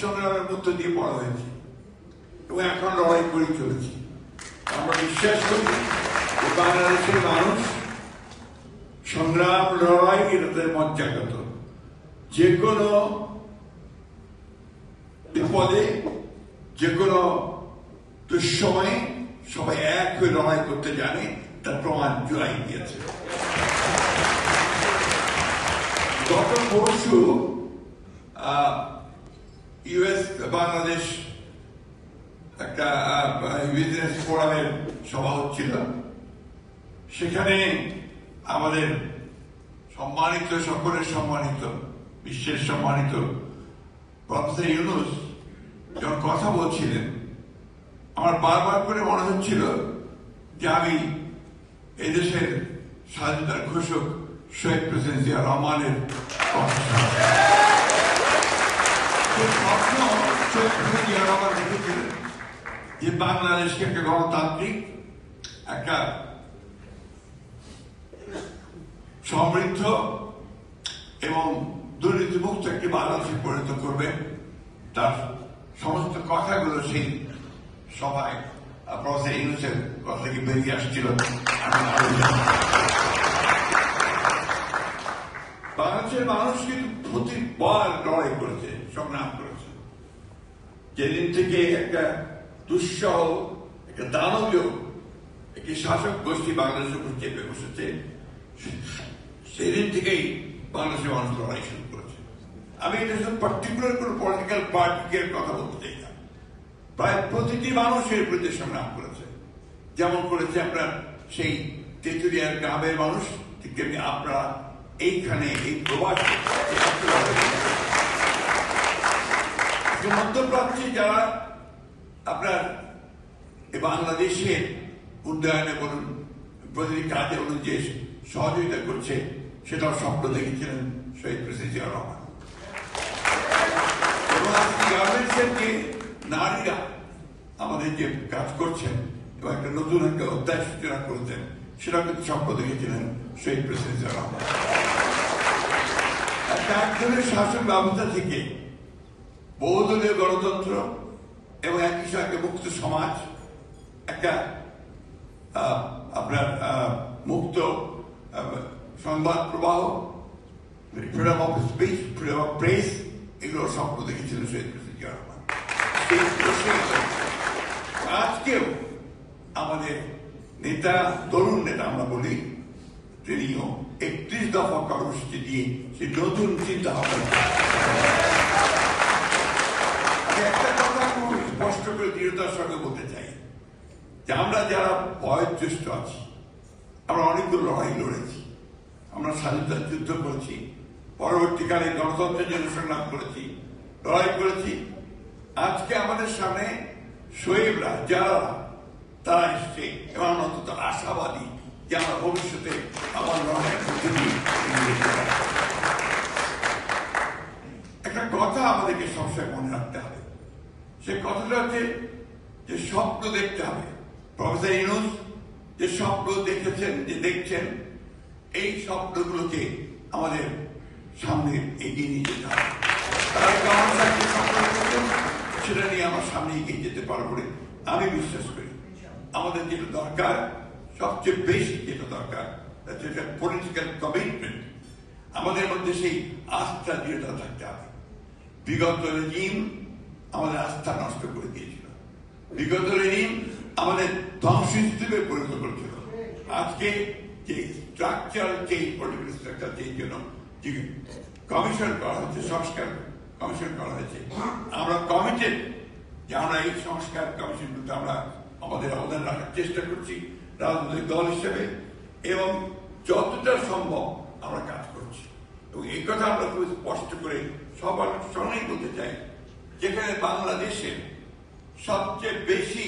সংগ্রামের মধ্য দিয়ে বড় হয়েছি। এবং এখন লড়াই করে চলেছি। আমরা বিশ্বাস করি যে বাংলাদেশের মানুষ সংগ্রাম, লড়াই, এটাদের মজ্জাগত যে কোনো বিপদে যে কোনো দুঃসময়ে সবাই এক হয়ে লড়াই করতে জানে, তার প্রমাণ জুলাই দিয়েছে গত পরশু ইউএস, বাংলাদেশ, একটা বিজনেস ফোরামের সভা হচ্ছিল সেখানে আমাদের সম্মানিত, সকলের সম্মানিত, বিশ্বের সম্মানিত প্রফেসর ইউনুস যখন কথা বলছিলেন, আমার বারবার করে মনে হচ্ছিল যে আমি এদেশের স্বাধীনতার ঘোষক শহীদ প্রেসিডেন্ট জিয়া রহমানের। যে বাংলাদেশকে একটা গণতান্ত্রিক, একটা সমৃদ্ধ এবং দুর্নীতিমুক্ত একটি বাংলাদেশে পরিণত করবে, তার সমস্ত কথাগুলো সেই সভায় প্রফেসর ইউনুসের কথা থেকে বেরিয়ে আসছিল। বাংলাদেশের মানুষ কিন্তু প্রতিবার লড়াই করেছে। সংগ্রাম করেছে। যেদিন থেকে একটা দুঃসহ, একটা দানবীয়, একটি শাসক গোষ্ঠী বাংলাদেশের উপর চেপে বসেছে, সেদিন থেকেই বাংলাদেশের মানুষ লড়াই শুরু করেছে। আমি এটা পার্টিকুলার কোন পলিটিক্যাল পার্টিকে কথা বলতে চাই না। প্রায় প্রতিটি মানুষের বিরুদ্ধে সংগ্রাম করেছে। যেমন করেছে আপনার সেই তেঁতুলিয়ার গ্রামের মানুষ, ঠিক আপনারা এইখানে এই প্রবাস মধ্যপ্রাচ্যে যারা আপনার বাংলাদেশের উন্নয়নে বলুন, প্রতিটি কাজে বলুন যে সহযোগিতা করছে, সেটাও স্বপ্ন দেখেছিলেন শহীদ প্রেসিডেন্ট জিয়া রহমান। গার্মেন্টসের যে নারীরা আমাদের যে কাজ করছেন এবং একটা নতুন একটা অধ্যায় সূচনা করেছেন সেটা কিন্তু স্বপ্ন দেখেছিলেন শহীদ প্রেসিডেন্ট জিয়া রহমান। একজনের শাসন ব্যবস্থা থেকে বহুদলীয় গণতন্ত্র এবং একই সঙ্গে মুক্ত সমাজ, একটা আপনার মুক্ত সংবাদ প্রবাহ freedom of speech freedom of press এগুলো স্বপ্ন দেখেছিল শহীদ প্রেসিডেন্ট আজকেও আমাদের নেতা, তরুণ নেতা আমরা বলি তিনিও একত্রিশ দফা কর্মসূচি দিয়ে সেই নতুন চিন্তা ভাবনা আমি একটা কথা খুব স্পষ্ট করে দৃঢ়তার সঙ্গে বলতে চাই যে আমরা যারা বয়োজ্যেষ্ঠ আছি, আমরা অনেকগুলো লড়াই লড়েছি। আমরা স্বাধীনতার যুদ্ধ করেছি, পরবর্তীকালে গণতন্ত্রের জন্য সংগ্রাম করেছি, লড়াই করেছি। আজকে আমাদের সামনে শহীদরা, যারা, তারা এসছে এবং অন্তত আশাবাদী যে আমরা ভবিষ্যতে আমার লড়াইয়ের। একটা কথা আমাদেরকে সবসময় মনে রাখতে হবে। সে কথাটা হচ্ছে যে স্বপ্ন দেখতে হবে। প্রফেসর ইউনুস, যে স্বপ্ন দেখেছেন, যে দেখছেন, এই স্বপ্নগুলোকে আমাদের সামনে এগিয়ে নিয়ে যেতে হবে। সেটা নিয়ে আমার সামনে এগিয়ে যেতে পারব বলে আমি বিশ্বাস করি। আমাদের যেটা দরকার, সবচেয়ে বেশি যেটা দরকার যেটা পলিটিক্যাল কমিটমেন্ট আমাদের মধ্যে সেই আস্থা দৃঢ়তা থাকতে হবে। বিগত রেজিম আমাদের আস্থা নষ্ট করে দিয়েছিল। বিগত রেজিম আমাদের ধ্বংস হিসেবে পরিণত করেছিল। আজকে যে structure change political structure change জন্য কমিশন করা হয়েছে সংস্কার কমিশন করা হয়েছে, আমরা কমিটেড যে আমরা এই সংস্কার কমিশনগুলোতে আমরা আমাদের অবদান রাখার চেষ্টা করছি রাজনৈতিক দল হিসেবে এবং যতটা সম্ভব আমরা কাজ করছি। এবং এই কথা আমরা খুব স্পষ্ট করে সবার সঙ্গেই বলতে চাই যেখানে বাংলাদেশের সবচেয়ে বেশি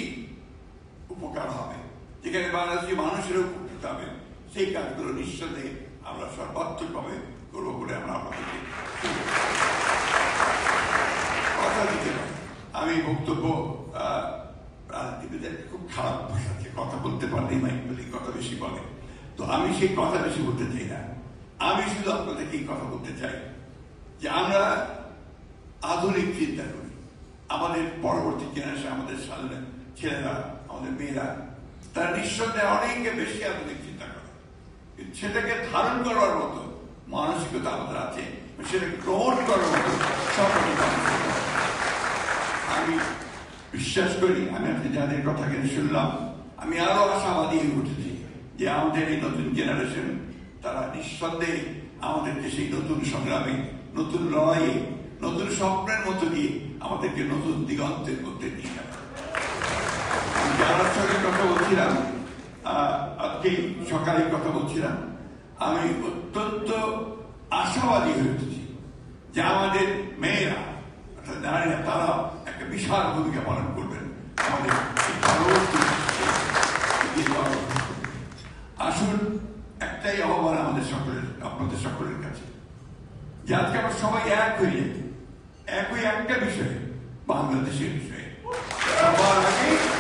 উপকার হবে, যেখানে বাংলাদেশি মানুষের উপকৃত হবে, সেই কাজগুলো নিঃসন্দেহে আমরা সর্বাত্মকভাবে করব বলে আমরা আপনাদেরকে কথা দিতে পারি। আমি বক্তব্য রাজনীতিবিদের খুব খারাপ ভাষা আছে কথা বলতে পারলেই মাইক বলে কথা বেশি বলে। তো আমি সেই কথা বেশি বলতে চাই না। আমি শুধু আপনাদেরকে কথা বলতে চাই যে আমরা আধুনিক চিন্তা করি আমাদের পরবর্তী জেনারেশন আমাদের সামনে ছেলেরা, আমাদের মেয়েরা, তারা নিঃসন্দেহে অনেকে বেশি আধুনিক চিন্তা করে সেটাকে ধারণ করার মতো মানসিকতা আমাদের আছে সেটা গ্রহণ করার মতো। আমি বিশ্বাস করি, আমি আপনি যাদের কথা কিনে শুনলাম, আমি আরও আশাবাদী হয়ে উঠেছি যে আমাদের এই নতুন জেনারেশন তারা নিঃসন্দেহে আমাদেরকে সেই নতুন সংগ্রামে, নতুন লড়াইয়ে নতুন স্বপ্নের মতো দিয়ে আমাদেরকে নতুন দিগন্তের মধ্যে নিয়ে আমি যার সঙ্গে কথা বলছিলাম আজকে সকালে কথা বলছিলাম, আমি অত্যন্ত আশাবাদী হয়ে উঠেছি যে আমাদের মেয়েরা, অর্থাৎ নারীরা তারা একটা বিশাল ভূমিকা পালন করবেন আমাদের। আসুন, একটাই আহ্বান আমাদের সকলের, আপনাদের সকলের কাছে, যে আজকে আমরা সবাই এক হয়ে যাই একই একটা বিষয়ে বাংলাদেশের বিষয়ে সবার আগে